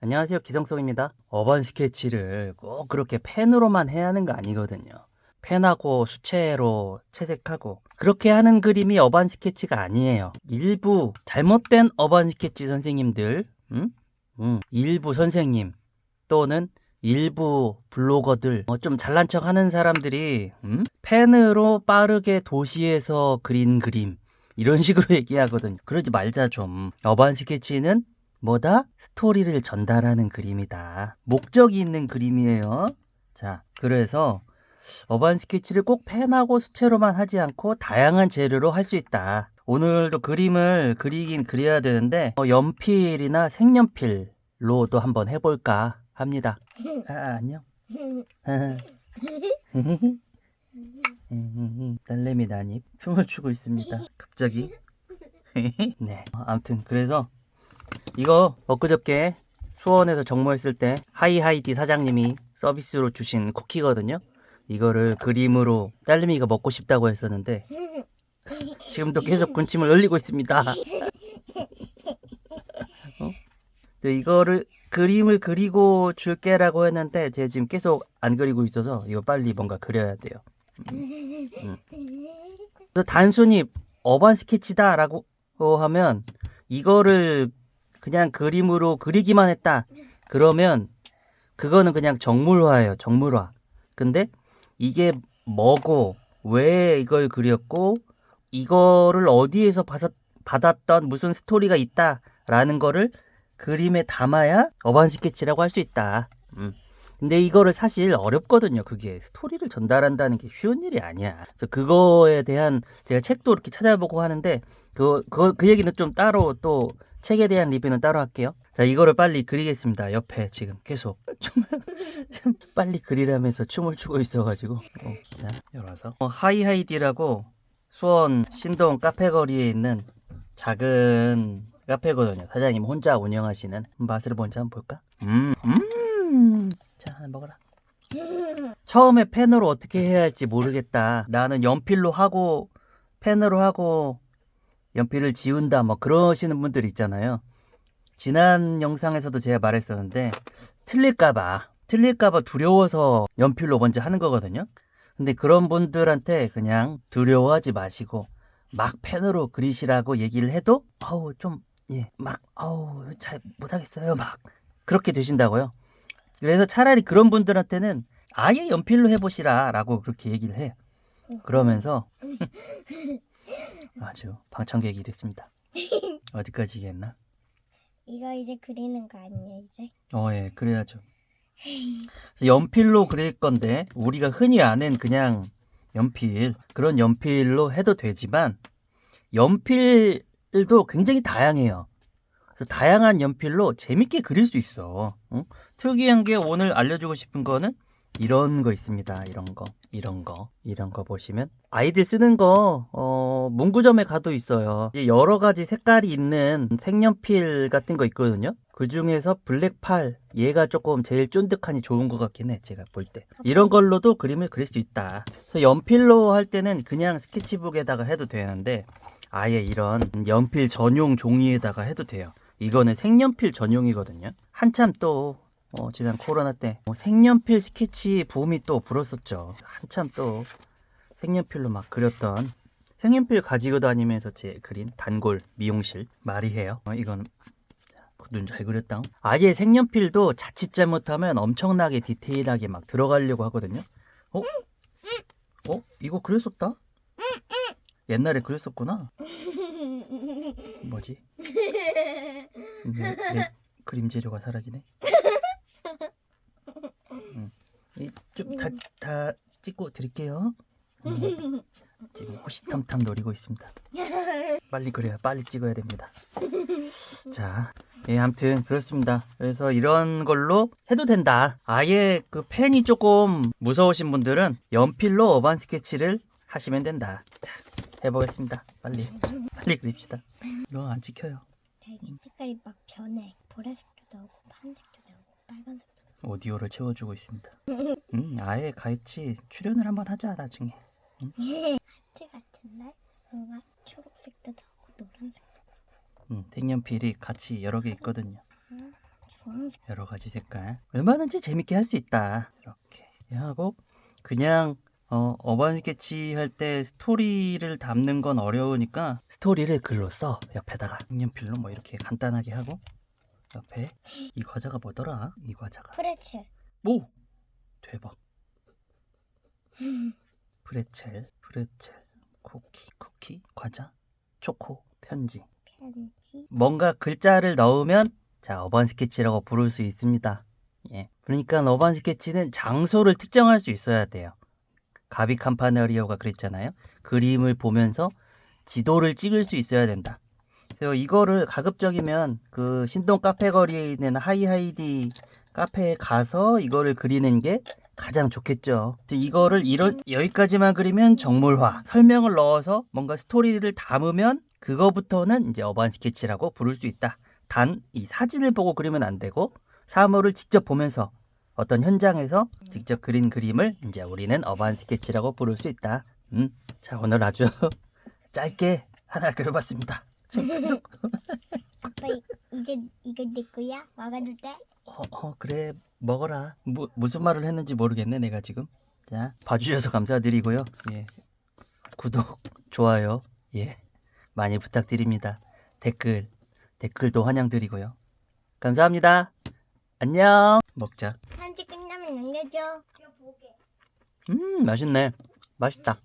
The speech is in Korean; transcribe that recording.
안녕하세요. 기성성입니다. 어반 스케치를 꼭 그렇게 펜으로만 해야 하는 거 아니거든요. 펜하고 수채로 채색하고 그렇게 하는 그림이 어반 스케치가 아니에요. 일부 잘못된 어반 스케치 선생님들, 음? 음, 일부 선생님 또는 일부 블로거들 어, 좀 잘난 척 하는 사람들이 음? 펜으로 빠르게 도시에서 그린 그림 이런 식으로 얘기하거든요. 그러지 말자 좀. 어반 스케치는 뭐다? 스토리를 전달하는 그림이다. 목적이 있는 그림이에요. 자, 그래서 어반 스케치를 꼭 펜하고 수채로만 하지 않고 다양한 재료로 할 수 있다. 오늘도 그림을 그리긴 그려야 되는데 어, 연필이나 색연필로도 한번 해볼까 합니다. 아, 안녕. 딸내미 난입 춤을 추고 있습니다. 갑자기. 네. 어, 아무튼 그래서 이거 엊그저께 수원에서 정모했을 때 하이하이디 사장님이 서비스로 주신 쿠키거든요. 이거를 그림으로 딸내미가 먹고 싶다고 했었는데 지금도 계속 군침을 흘리고 있습니다. 어? 저 이거를 그림을 그리고 줄게라고 했는데 제가 지금 계속 안 그리고 있어서 이거 빨리 뭔가 그려야 돼요. 음, 음. 단순히 어반 스케치다라고 하면 이거를 그냥 그림으로 그리기만 했다. 그러면 그거는 그냥 정물화예요. 정물화. 근데 이게 뭐고 왜 이걸 그렸고 이거를 어디에서 받았, 받았던 무슨 스토리가 있다라는 거를 그림에 담아야 어반 스케치라고 할 수 있다. 음. 근데 이거를 사실 어렵거든요. 그게 스토리를 전달한다는 게 쉬운 일이 아니야. 그래서 그거에 대한 제가 책도 이렇게 찾아보고 하는데 그, 그, 그 얘기는 좀 따로 또 책에 대한 리뷰는 따로 할게요. 자, 이거를 빨리 그리겠습니다. 옆에 지금 계속. 춤을, 좀 빨리 그리라면서 춤을 추고 있어가지고. 어, 자, 열어서. 어, 하이하이디라고 수원 신동 카페 거리에 있는 작은 카페거든요. 사장님 혼자 운영하시는. 맛을 먼저 한번 볼까? 음, 음. 자, 하나 먹어라. 처음에 펜으로 어떻게 해야 할지 모르겠다. 나는 연필로 하고, 펜으로 하고, 연필을 지운다 뭐 그러시는 분들 있잖아요. 지난 영상에서도 제가 말했었는데 틀릴까봐 틀릴까봐 두려워서 연필로 먼저 하는 거거든요. 근데 그런 분들한테 그냥 두려워하지 마시고 막 펜으로 그리시라고 얘기를 해도 아우 좀 예 막 아우 잘 못하겠어요 막 그렇게 되신다고요. 그래서 차라리 그런 분들한테는 아예 연필로 해보시라라고 그렇게 얘기를 해. 그러면서 아주 방청객이 됐습니다. 어디까지 했나? 이거 이제 그리는 거 아니에요 이제? 어, 예, 그래야죠. 그래서 연필로 그릴 건데, 우리가 흔히 아는 그냥 연필, 그런 연필로 해도 되지만, 연필도 굉장히 다양해요. 그래서 다양한 연필로 재밌게 그릴 수 있어. 응? 특이한 게 오늘 알려주고 싶은 거는 이런 거 있습니다. 이런 거, 이런 거, 이런 거 보시면 아이들 쓰는 거 어, 문구점에 가도 있어요. 이제 여러 가지 색깔이 있는 색연필 같은 거 있거든요. 그 중에서 블랙팔 얘가 조금 제일 쫀득하니 좋은 것 같긴 해. 제가 볼 때. 이런 걸로도 그림을 그릴 수 있다. 그래서 연필로 할 때는 그냥 스케치북에다가 해도 되는데 아예 이런 연필 전용 종이에다가 해도 돼요. 이거는 색연필 전용이거든요. 한참 또 어, 지난 코로나 때 어, 색연필 스케치 붐이 또 불었었죠. 한참 또 색연필로 막 그렸던 색연필 가지고 다니면서 제 그린 단골 미용실 말이해요. 어, 이건 눈잘 그렸다. 아예 색연필도 자칫 잘못하면 엄청나게 디테일하게 막 들어가려고 하거든요. 어? 어? 이거 그렸었다? 옛날에 그렸었구나. 뭐지? 내, 내 그림 재료가 사라지네. 좀다 다 찍고 드릴게요. 음, 지금 호시탐탐 노리고 있습니다. 빨리 그래야 빨리 찍어야 됩니다. 자, 예, 아무튼 그렇습니다. 그래서 이런 걸로 해도 된다. 아예 그 펜이 조금 무서우신 분들은 연필로 어반 스케치를 하시면 된다. 자, 해보겠습니다. 빨리 빨리 그립시다. 이거 안 찍혀요. 색깔이 막 변해 보라색도 나오고 파란색도 나오고 빨간색도 오디오를 채워주고 있습니다. 음, 아예 같이 출연을 한번 하자 나중에. 하트 같은 날? 뭔가 초록색도 나오고 노란색도 음, 색연필이 같이 여러 개 있거든요. 나오고 주황색. 여러 가지 색깔. 얼마든지 재밌게 할 수 있다. 이렇게. 하고 그냥 어, 어반 스케치 할 때 스토리를 담는 건 어려우니까 스토리를 글로 써 옆에다가. 색연필로 뭐 이렇게 간단하게 하고 옆에 이 과자가 뭐더라 이 과자가 프레첼 오 대박 프레첼 프레첼 쿠키 쿠키 과자 초코 편지 편지 뭔가 글자를 넣으면 자 어반 스케치라고 부를 수 있습니다. 예. 그러니까 어반 스케치는 장소를 특정할 수 있어야 돼요. 가비 캄파네리오가 그랬잖아요. 그림을 보면서 지도를 찍을 수 있어야 된다. 그래서 이거를 가급적이면 그 신동 카페 거리에 있는 하이하이디 카페에 가서 이거를 그리는 게 가장 좋겠죠. 이거를 이런 여기까지만 그리면 정물화 설명을 넣어서 뭔가 스토리를 담으면 그거부터는 이제 어반 스케치라고 부를 수 있다. 단 이 사진을 보고 그리면 안 되고 사물을 직접 보면서 어떤 현장에서 직접 그린 그림을 이제 우리는 어반 스케치라고 부를 수 있다. 음, 자 오늘 아주 짧게 하나 그려봤습니다. 지금 계속 아빠 이- 이제 이거 내 거야? 막아줄 때? 어, 어, 그래 먹어라. 무, 무슨 말을 했는지 모르겠네 내가 지금. 자 봐주셔서 감사드리고요. 예 구독 좋아요 예 많이 부탁드립니다. 댓글 댓글도 환영드리고요. 감사합니다. 안녕. 먹자. 편지 끝나면 알려줘. 음 맛있네. 맛있다.